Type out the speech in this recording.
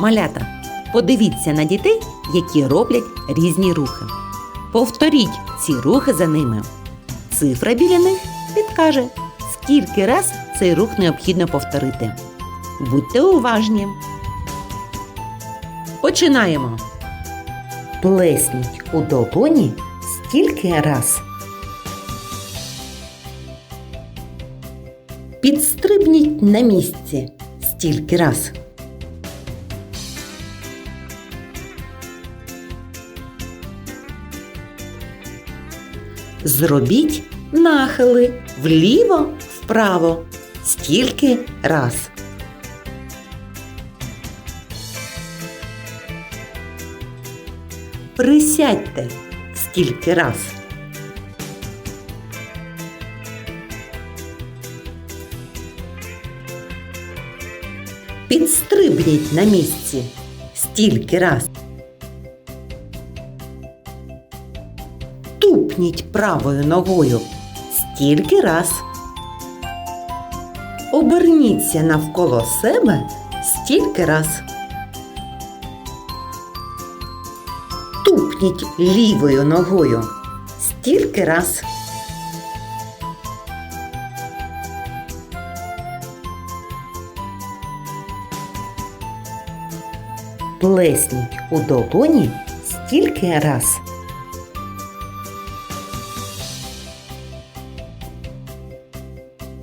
Малята, подивіться на дітей, які роблять різні рухи. Повторіть ці рухи за ними. Цифра біля них підкаже, скільки раз цей рух необхідно повторити. Будьте уважні. Починаємо. Плесніть у долоні стільки раз. Підстрибніть на місці стільки раз. Зробіть нахили вліво, вправо стільки раз. Присядьте стільки раз. Підстрибніть на місці стільки раз. Тупніть правою ногою стільки раз. Оберніться навколо себе стільки раз. Тупніть лівою ногою стільки раз. Плесніть у долоні стільки раз.